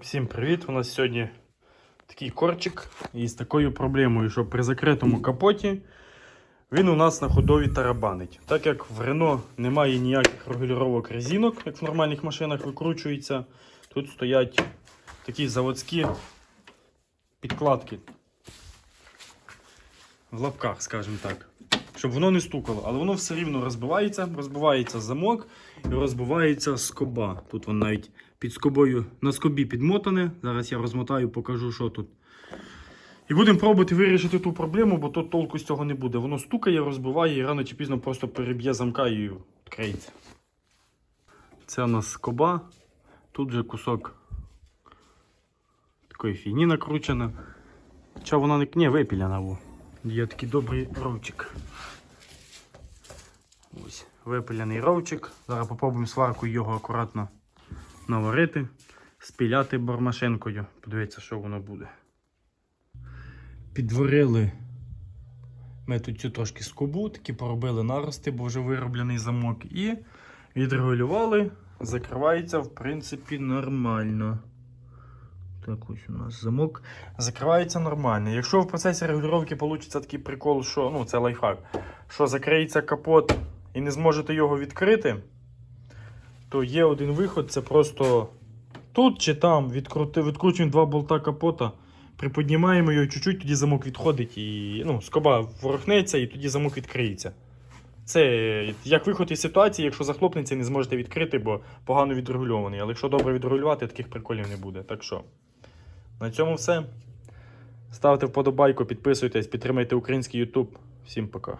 Всім привіт! У нас сьогодні такий корчик із такою проблемою, що при закритому капоті він у нас на ходові тарабанить. Так як в Рено немає ніяких регулювання резинок, як в нормальних машинах викручується, тут стоять такі заводські підкладки. В лапках, скажімо так. Щоб воно не стукало, але воно все рівно розбивається, розбивається замок і розбивається скоба. Тут воно навіть під скобою на скобі підмотане. Зараз я розмотаю, покажу, що тут. І будемо пробувати вирішити ту проблему, бо тут толку з цього не буде. Воно стукає, розбиває і рано чи пізно просто переб'є замка і відкриється. Це у нас скоба. Тут же кусок такої фігні накручена. Хоча вона не Ні, випіляна. Є такий добрий ровчик. Ось, випиляний ровчик. Зараз попробуємо сваркою його акуратно наварити, спіляти бормашинкою. Подивіться, що воно буде. Підварили ми тут цю трошки скобу, такі поробили нарости, бо вже вироблений замок. І відрегулювали. Закривається, в принципі, нормально. Так, у нас замок. Закривається нормально. Якщо в процесі регулювання вийде такий прикол, що ну, це лайфхак, що закриється капот і не зможете його відкрити, то є один виход, це просто тут чи там відкрути, відкручуємо два болта капота, приподнімаємо його чуть-чуть, тоді замок відходить і ну, скоба ворухнеться і тоді замок відкриється. Це як виход із ситуації, якщо захлопнеться, не зможете відкрити, бо погано відрегульований. Але якщо добре відрегулювати, таких приколів не буде. Так що, на цьому все. Ставте вподобайку, підписуйтесь, підтримайте український YouTube. Всім пока.